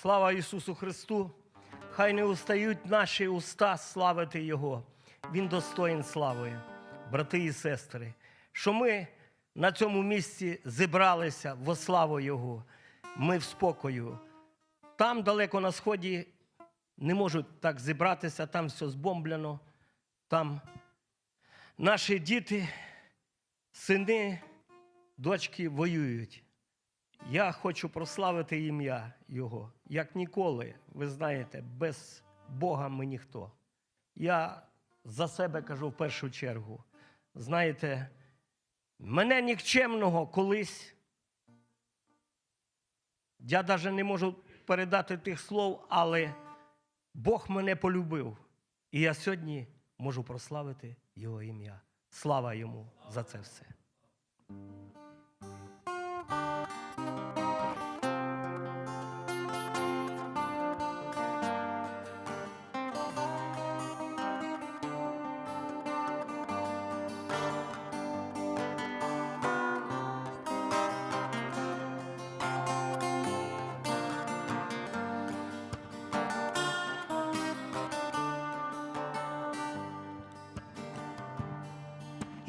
Слава Ісусу Христу! Хай не устають наші уста славити Його. Він достоїн слави, брати і сестри, що ми на цьому місці зібралися во славу Його. Ми в спокою. Там далеко на сході не можуть так зібратися, там все збомблено, там наші діти, сини, дочки воюють. Я хочу прославити ім'я Його, як ніколи, ви знаєте, без Бога ми ніхто. Я за себе кажу в першу чергу. Знаєте, мене нікчемного колись, я навіть не можу передати тих слов, але Бог мене полюбив. І я сьогодні можу прославити Його ім'я. Слава йому за це все.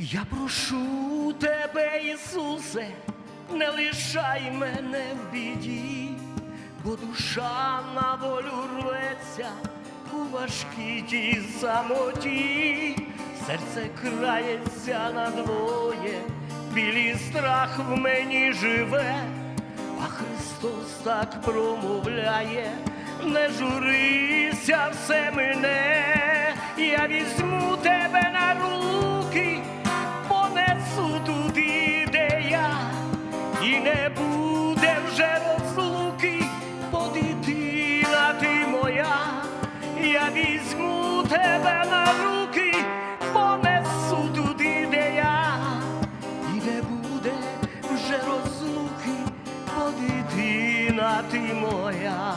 Я прошу тебе, Ісусе, не лишай мене в біді, бо душа на волю рветься у важкій тій самоті, серце крається надвоє, білий страх в мені живе, а Христос так промовляє, не журися, все мене, я візьму тебе на руки, візьму тебе на руки, понесу туди, де я, і не буде вже розлуки, бо дитина ти моя.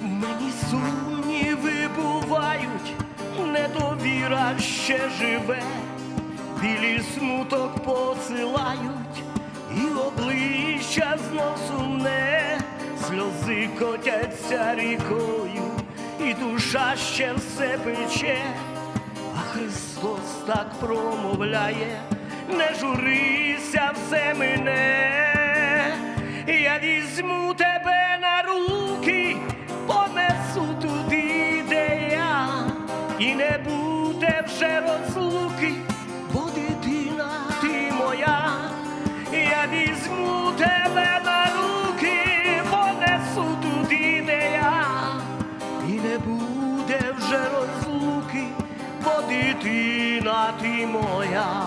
Мені сумніви бувають, недовіра ще живе, білі смуток посилають, і обличчя знов сумне, сльози котяться рікою, і душа ще все пече, а Христос так промовляє, не журися все мене, я візьму тебе на руки, буде вже розлуки, бо дитина ти моя.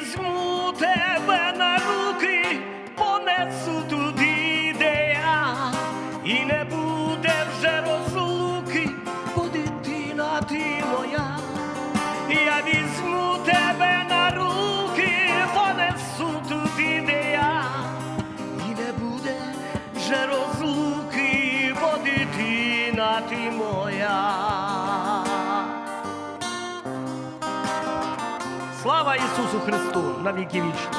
Візьму тебе на Слава Ісусу Христу на віки вічні!